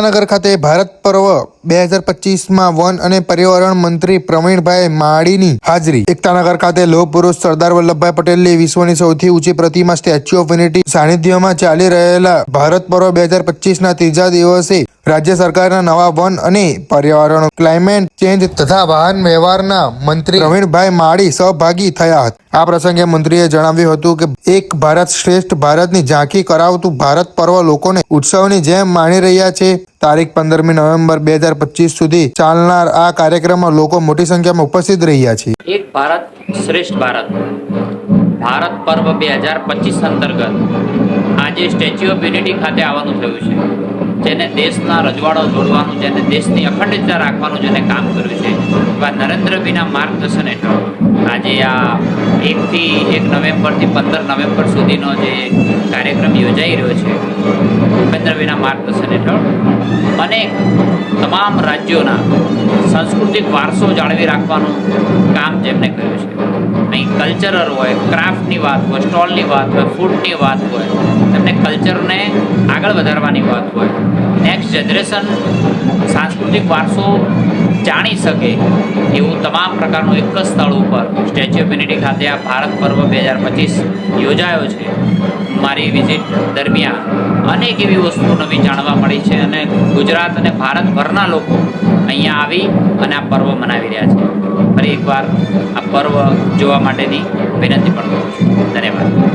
એકતાનગર ખાતે ભારત પર્વ બે હજાર પચીસમાં વન અને પર્યાવરણ મંત્રી પ્રવીણભાઈ માળીની હાજરી. એકતાનગર ખાતે લોહ પુરુષ સરદાર વલ્લભભાઈ પટેલની વિશ્વની સૌથી ઊંચી પ્રતિમા સ્ટેચ્યુ ઓફ યુનિટી સાનિધ્યમાં ચાલી રહેલા ભારત પર્વ બે હજાર પચીસના ત્રીજા દિવસે રાજ્ય સરકારના નવા વન અને પર્યાવરણ, ક્લાઇમેટ ચેન્જ તથા વાહન વ્યવહારના મંત્રી પ્રવીણભાઈ માળી સહભાગી થયા હતા. આ પ્રસંગે મંત્રીએ જણાવ્યું હતું કે, એક ભારત શ્રેષ્ઠ ભારતની ઝાંખી કરાવતું ભારત પર્વ લોકોને ઉત્સવની જેમ માણી રહ્યા છે. તારીખ પંદરમી નવેમ્બર બે હજાર પચીસ સુધી ચાલનાર આ કાર્યક્રમમાં લોકો મોટી સંખ્યામાં ઉપસ્થિત રહ્યા છે. એક ભારત શ્રેષ્ઠ ભારત. ભારત પર્વ બે હજાર પચીસ અંતર્ગત આજે સ્ટેચ્યુ ઓફ યુનિટી ખાતે આવવાનું થયું છે. જેને દેશના રજવાડો જોડવાનું, જેને દેશની અખંડિતતા રાખવાનું, જેને કામ કર્યું છે, એવા નરેન્દ્રભાઈના માર્ગદર્શન હેઠળ આજે આ એકથી એક નવેમ્બરથી પંદર નવેમ્બર સુધીનો જે કાર્યક્રમ યોજાઈ રહ્યો છે ભૂપેન્દ્રભાઈના માર્ગદર્શન અનેક તમામ રાજ્યોના સાંસ્કૃતિક વારસો જાળવી રાખવાનું કામ જેમને કર્યું છે. અહીં કલ્ચરલ હોય, ક્રાફ્ટની વાત હોય, સ્ટોલની વાત હોય, ફૂડની વાત હોય, તેમને કલ્ચરને આગળ વધારવાની વાત હોય. નેક્સ્ટ જનરેશન સાંસ્કૃતિક વારસો જાણી શકે એવું તમામ પ્રકારનું એક જ સ્થળ ઉપર સ્ટેચ્યુ ઓફ યુનિટી ખાતે આ ભારત પર્વ બે હજાર પચીસ યોજાયો છે. મારી વિઝિટ દરમિયાન અનેક એવી વસ્તુઓ નવી જાણવા મળી છે અને ગુજરાત અને ભારતભરના લોકો અહીંયા આવી અને આ પર્વ મનાવી રહ્યા છે. ફરી એકવાર આ પર્વ જોવા માટેની વિનંતી પણ કરું છું. ધન્યવાદ.